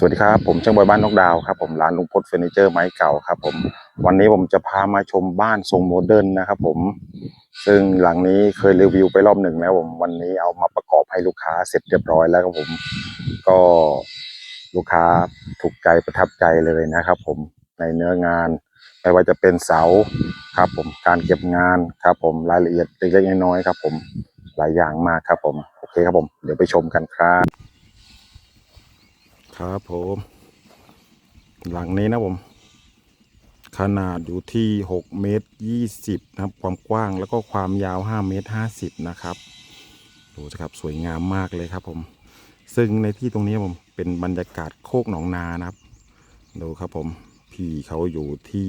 สวัสดีครับ ผมช่างบอยบ้านนกดาวครับผมร้านลุงพลเฟอร์นิเจอร์ไม้เก่าครับผมวันนี้ผมจะพามาชมบ้านทรงโมเดิร์นนะครับผมซึ่งหลังนี้เคยรีวิวไปรอบหนึ่งแล้วผมวันนี้เอามาประกอบให้ลูกค้าเสร็จเรียบร้อยแล้วครับผมก็ลูกค้าถูกใจประทับใจเลยนะครับผมในเนื้องานไม่ว่าจะเป็นเสาครับผมการเก็บงานครับผมรายละเอียดเล็กๆน้อยๆครับผมหลายอย่างมากครับผมโอเคครับผมเดี๋ยวไปชมกันครับ ครับผม หลังนี้นะผม ขนาดอยู่ที่6เมตร20 นะครับ ความกว้างแล้วก็ความยาว5เมตร50 นะครับ ดูสิครับสวยงามมากเลยครับผม ซึ่งในที่ตรงนี้ผมเป็นบรรยากาศโคกหนองนานะครับ ดูครับผม พี่เขาอยู่ที่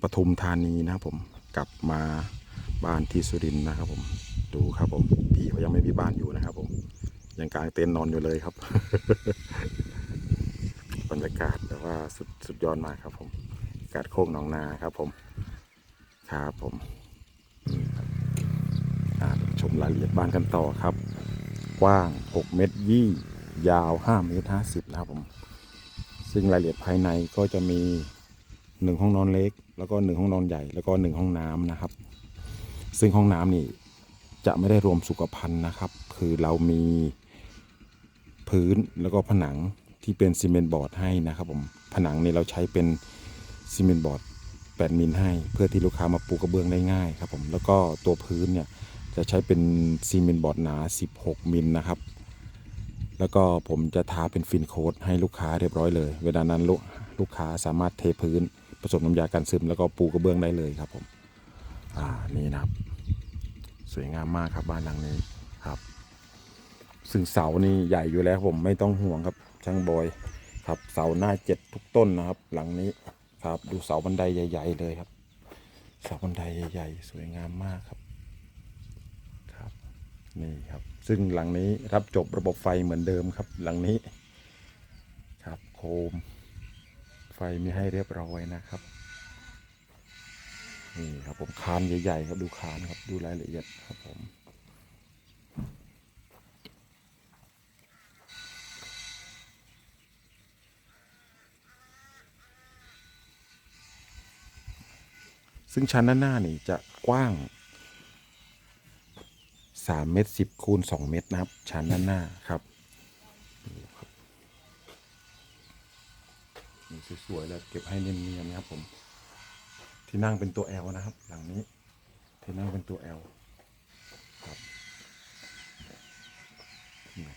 ปทุมธานีนะครับผม กลับมาบ้านที่สุรินทร์นะครับผม ดูครับผม พี่เขายังไม่มีบ้านอยู่นะครับผม ยังกลางเต็นท์นอนอยู่เลยครับ บรรยากาศแต่ว่าสุดสุดยอดมากครับ ผมอากาศโคกหนองนาครับ ผมครับผมชมรายละเอียดบ้านกันต่อครับ กว้าง 6 เมตรยี่ยาว 5 เมตร 50 นะครับผม ซึ่งรายละเอียดภายในก็จะมี 1 ห้องนอนเล็ก แล้วก็ 1 ห้องนอนใหญ่ แล้วก็ 1 ห้องน้ำนะครับ ซึ่งห้องน้ำนี่จะไม่ได้รวมสุขภัณฑ์นะครับ คือเรามี พื้นแล้วก็ผนังที่เป็นซีเมนต์บอร์ดให้นะครับผมผนังนี่เราใช้เป็นซีเมนต์บอร์ด8มิลให้เพื่อที่ลูกค้ามาปูกระเบื้องได้ง่ายครับผมแล้วก็ตัวพื้นเนี่ยจะใช้เป็นซีเมนต์บอร์ดหนา 16มิลนะครับ แล้วก็ผมจะทาเป็นฟินโค้ดให้ลูกค้าเรียบร้อยเลย เวลานั้นลูกลูกค้าสามารถเทพื้นผสมน้ำยากันซึมแล้วก็ปูกระเบื้องได้เลยครับผมอ่านี่นะครับ สวยงามมากครับบ้านหลังนี้ครับ ซึ่งเสานี่ใหญ่อยู่แล้วผมไม่ต้องห่วงครับช่างบอยครับเสาหน้าเจ็ดทุกต้นนะครับ หลังนี้ครับดูเสาบันไดใหญ่ ๆ เลยครับ เสาบันไดใหญ่ ๆ สวยงามมากครับครับนี่ครับ ซึ่งหลังนี้รับจบระบบไฟเหมือนเดิมครับ หลังนี้ครับโคม ไฟมีให้เรียบร้อยนะครับนี่ครับผมคานใหญ่ ๆ ครับดูคานครับดูรายละเอียดครับผม ซึ่งชั้นด้านหน้านี่จะกว้าง3เมตร10คูณ2เมตรนะครับ ชั้นด้านหน้าครับนี่ครับสวยๆแล้วเก็บให้เนียนๆนะครับผม ที่นั่งเป็นตัว L นะครับ หลังนี้ ที่นั่งเป็นตัว L ครับ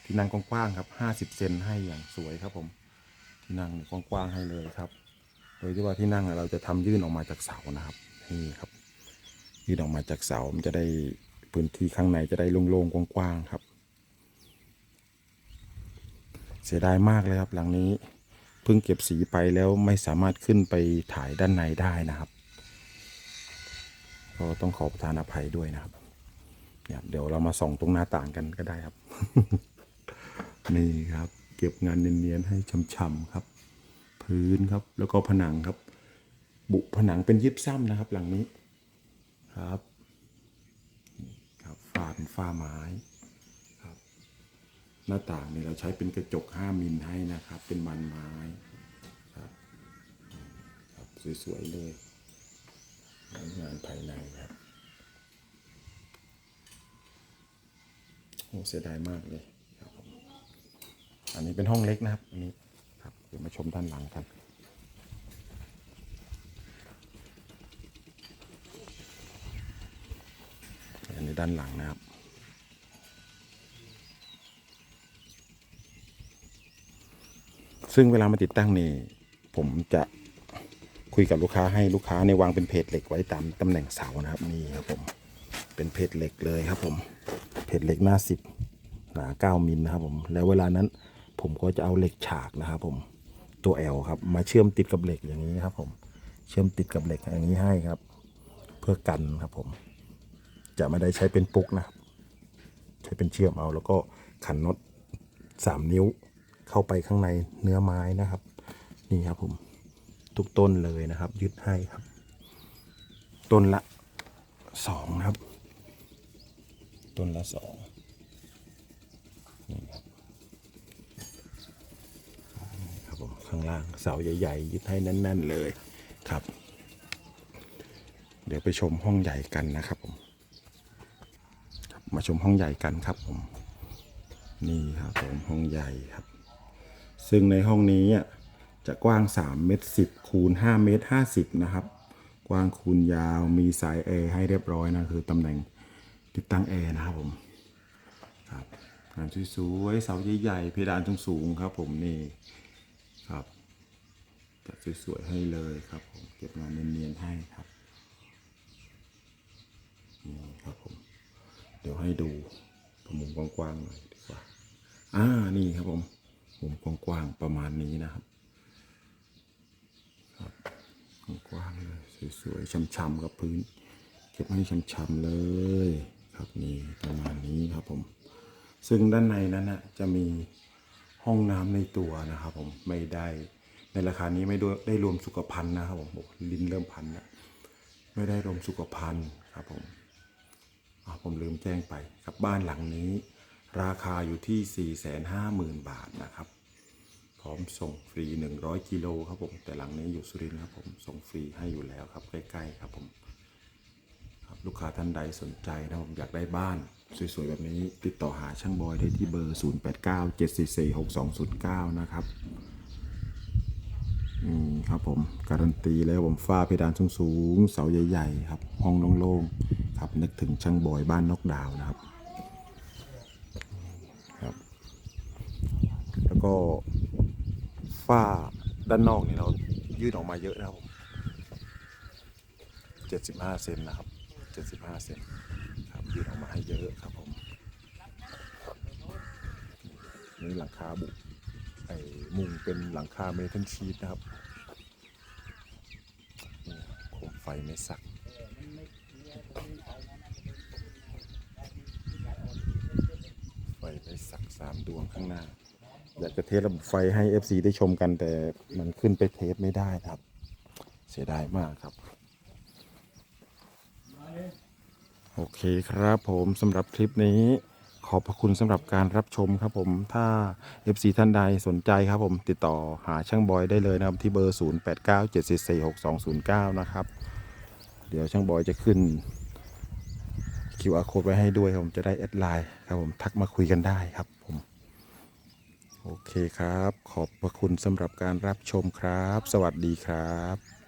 ที่นั่งกว้างๆครับ 50 เซนให้อย่างสวยครับผม ที่นั่งกว้างๆให้เลยครับ โดยที่ว่าที่นั่งเราจะทำยื่นออกมาจากเสานะครับ นี่ครับยื่นออกมาจากเสามันจะได้พื้นที่ข้างในจะได้โล่งๆกว้างๆครับ เสียดายมากเลยครับ หลังนี้เพิ่งเก็บสีไปแล้วไม่สามารถขึ้นไปถ่ายด้านในได้นะครับก็ต้องขอประทานอภัยด้วยนะครับเดี๋ยวเรามาส่องตรงหน้าต่างกันก็ได้ครับ นี่ครับ เก็บงานเนียนๆให้ช่ำๆครับ พื้นครับแล้วก็ผนังครับ บุผนังเป็นยิบซ้ำนะครับ หลังนี้ครับนี่ครับฝ้าเป็นฝ้าไม้ครับ หน้าต่างนี่เราใช้เป็นกระจก5มิลให้นะครับ เป็นบานไม้ครับครับสวยๆเลยงานภายในครับโอ้เสียดายมากเลยครับผมอันนี้เป็นห้องเล็กนะครับอันนี้ครับเดี๋ยวมาชมด้านหลังกัน อันนี้ ด้านหลังนะครับ ซึ่งเวลามาติดตั้งนี่ผมจะคุยกับลูกค้าให้ลูกค้าในวางเป็นเพจเหล็กไว้ตามตำแหน่งเสานะครับนี่ครับผมเป็นเพจเหล็กเลยครับ ผมเพจเหล็กหน้าสิบหนาเก้ามิลนะครับผมแล้วเวลานั้นผมก็จะเอาเหล็กฉากนะครับผมตัว L ครับ มาเชื่อมติดกับเหล็กอย่างนี้ครับ ผมเชื่อมติดกับเหล็กอย่างนี้ให้ครับ เพื่อกันครับผม จะไม่ได้ใช้เป็นปุกนะครับ ใช้เป็นเชื่อมเอา แล้วก็ขันน็อตสามนิ้วเข้าไปข้างในเนื้อไม้นะครับ นี่ครับผมทุกต้นเลยนะครับ ยึดให้ครับ ต้นละสองครับ ต้นละสองนี่ครับข้างล่างเสาใหญ่ๆ ยึดให้แน่น ๆ เลยครับ เดี๋ยวไปชมห้องใหญ่กันนะครับผมครับ มาชมห้องใหญ่กันครับผม นี่ครับผมห้องใหญ่ครับ ซึ่งในห้องนี้จะกว้าง3เมตร10คูณ5เมตร50 นะครับ กว้างคูณยาวมีสายแอร์ให้เรียบร้อยนะคือตำแหน่งติดตั้งแอร์นะครับผมครับงานสวยๆเสาใหญ่ๆเพดานสูงๆครับผมนี่ครับจัดสวยๆให้เลยครับผมเก็บงานเนียนๆให้ครับนี่ครับผม เดี๋ยวให้ดูมุมกว้างๆหน่อยดีกว่า อ่า นี่ครับผม มุมกว้างๆประมาณนี้นะครับ ครับกว้างเลย สวยๆช่ำๆกับพื้น เก็บให้ช่ำๆเลย ครับนี่ประมาณนี้ครับผม ซึ่งด้านในนั้นนะจะมีห้องน้ำในตัวนะครับผม ไม่ได้ในราคานี้ไม่ได้ได้รวมสุขภัณฑ์นะครับผมลิ้นเริ่มพันแล้วไม่ได้รวมสุขภัณฑ์ครับผม ผมลืมแจ้งไปครับบ้านหลังนี้ ราคาอยู่ที่ 450,000 บาทนะครับ พร้อมส่งฟรี 100 กิโลครับผม แต่หลังนี้อยู่สุรินทร์ครับผมส่งฟรีให้อยู่แล้วครับใกล้ๆครับผมครับลูกค้าท่านใดสนใจนะผมอยากได้บ้านสวยๆแบบนี้ติดต่อหาช่างบอยได้ที่เบอร์ 0897446209 นะครับอืมครับผมการันตีแล้วผมฝ้าเพดานสูงๆเสาใหญ่ ๆ ครับ ห้องโล่งๆ ครับ นึกถึงช่างบอยบ้านนกดาวนะครับครับ แล้วก็ฝ้าด้านนอกนี่เรายื่นออกมาเยอะนะครับเจ็ดสิบห้าเซนนะครับเจ็ดสิบห้าเซนครับยื่นออกมาให้เยอะครับผมนี่หลังคาบุไอ้มุงเป็นหลังคาเมทัลชีตนะครับโคมไฟไม่สัก ไฟไม่สักสามดวงข้างหน้าอยากจะเทสระบบไฟให้ FC ได้ชมกันแต่มันขึ้นไปเทสไม่ได้ครับ เสียดายมากครับ โอเคครับผมสำหรับคลิปนี้ ขอบพระคุณสำหรับการรับชมครับผมถ้า FC ท่านใดสนใจครับผมติดต่อหาช่างบอยได้เลยนะครับ ที่เบอร์ 0897446209 นะครับ เดี๋ยวช่างบอยจะขึ้น QR code ไว้ให้ด้วยครับผมจะได้แอดไลน์ครับผมทักมาคุยกันได้ครับผมโอเคครับ ขอบพระคุณสำหรับการรับชมครับ สวัสดีครับ